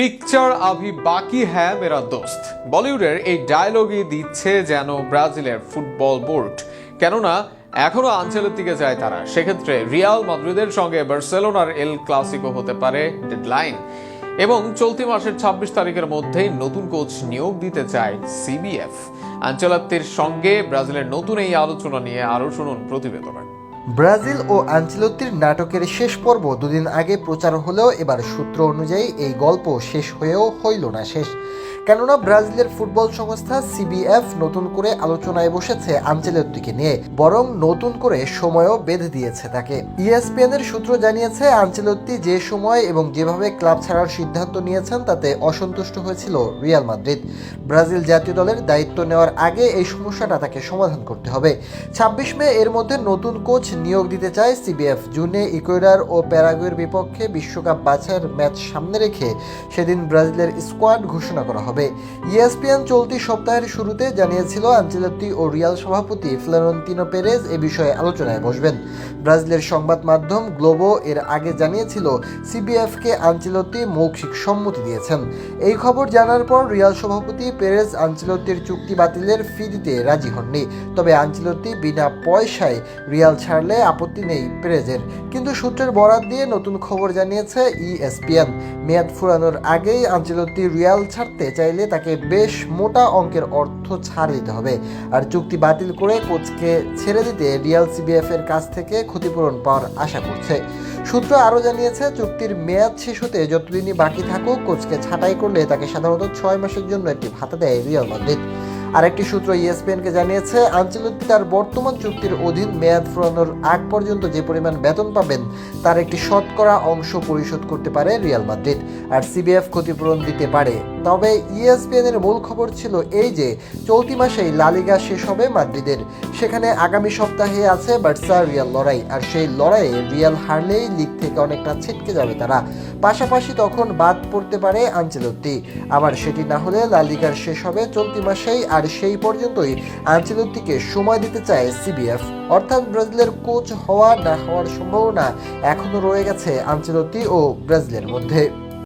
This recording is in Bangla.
পিকচার আভি বাকি হ্যাঁ মেরা দোস্ত বলিউডের এই ডায়লগই দিচ্ছে যেন ব্রাজিলের ফুটবল বোর্ড কেননা, এখনও আঞ্চলের দিকে যায় তারা। সেক্ষেত্রে রিয়াল মাদ্রিদের সঙ্গে বার্সেলোনার এল ক্লাসিকো হতে পারে ডেডলাইন এবং চলতি মাসের ছাব্বিশ তারিখের মধ্যেই নতুন কোচ নিয়োগ দিতে চায় সিবিএফ আঞ্চলাত্তির সঙ্গে ব্রাজিলের নতুন এই আলোচনা নিয়ে আরও শুনুন প্রতিবেদনে। ব্রাজিল ও আঞ্চলতির নাটকের শেষ পর্ব দুদিন আগে প্রচার হলেও এবার সূত্র অনুযায়ী এই গল্প শেষ হয়েও হইল না শেষ। কেননা ব্রাজিলের ফুটবল সংস্থা সিবিএফ নতুন করে আলোচনায় বসেছে আঞ্চেলত্তিকে নিয়ে, বরং নতুন করে সময়ও বেঁধে দিয়েছে তাকে। ইএসপিএন এর সূত্র জানিয়েছে, আঞ্চেলত্তি যে সময় এবং যেভাবে ক্লাব ছাড়ার সিদ্ধান্ত নিয়েছেন, তাতে অসন্তুষ্ট হয়েছিল রিয়াল মাদ্রিদ। ব্রাজিল জাতীয় দলের দায়িত্ব নেওয়ার আগে এই সমস্যাটা তাকে সমাধান করতে হবে। ছাব্বিশ মে এর মধ্যে নতুন কোচ নিয়োগ দিতে চায় সিবিএফ। জুনে ইকুয়েডার ও প্যারাগুয়ের বিপক্ষে বিশ্বকাপ বাছাইয়ের ম্যাচ সামনে রেখে সেদিন ব্রাজিলের স্কোয়াড ঘোষণা করা হবে। ইএসপিএন চলতি সপ্তাহের শুরুতে জানিয়েছিল আঞ্চেলত্তি ও রিয়াল সভাপতি ফ্লোরেন্তিনো পেরেজ এ বিষয়ে আলোচনায় বসবেন। ব্রাজিলের সংবাদ মাধ্যম গ্লোবো এর আগে জানিয়েছিল, সিবিএফকে আঞ্চেলত্তি মৌখিক সম্মতি দিয়েছেন। এই খবর জানার পর রিয়াল সভাপতি পেরেজ আঞ্চেলত্তির চুক্তি বাতিলের ফি দিতে রাজি হননি। তবে আঞ্চেলত্তি বিনা পয়সায় রিয়াল ছাড়লে আপত্তি নেই পেরেজের। কিন্তু সূত্রের বরাত দিয়ে নতুন খবর জানিয়েছে ইএসপিএন। মেয়াদ ফুরানোর আগেই আঞ্চলতি রিয়াল ছাড়তে চাইলে তাকে বেশ মোটা অঙ্কের অর্থ ছাড় দিতে হবে। আর চুক্তি বাতিল করে কোচকে ছেড়ে দিতে রিয়াল সিবিএফ এর কাছ থেকে ক্ষতিপূরণ পাওয়ার আশা করছে। সূত্র আরও জানিয়েছে, চুক্তির মেয়াদ শেষ হতে যতদিনই বাকি থাকুক, কোচকে ছাঁটাই করলে তাকে সাধারণত ছয় মাসের জন্য একটি ভাতা দেয় রিয়াল মাদ্রিদ। আরেকটি সূত্র E ইএসপিএনকে জানিয়েছে আঞ্চলিক তার বর্তমান চুক্তির অধীন মেয়াদ ফুরানোর আগ পর্যন্ত যে পরিমাণ বেতন পাবেন, তার একটি শতকরা অংশ পরিশোধ করতে পারে রিয়াল মাদ্রিদ। আর সিবিএফ ক্ষতিপূরণ দিতে পারে তবে E ইএসপিএন এর মূল খবর ছিল এই যে, চলতি মাসেই লালিগা শেষ হবে মাদ্রিদের। সেখানে আগামী সপ্তাহে আছে বার্সা রিয়াল লড়াই, আর সেই লড়াইয়ে রিয়াল হারলেই লিগ থেকে অনেকটা ছিটকে যাবে তারা। পাশাপাশি তখন বাদ পড়তে পারে আঞ্চলত্তি। আবার সেটি না হলে লালিগার শেষ হবে চলতি মাসেই, আর সেই পর্যন্তই আঞ্চলত্তিকে সময় দিতে চায় সিবিএফ অর্থাৎ ব্রাজিলের কোচ হওয়া না হওয়ার সম্ভাবনা এখনও রয়ে গেছে আঞ্চলত্তি ও ব্রাজিলের মধ্যে।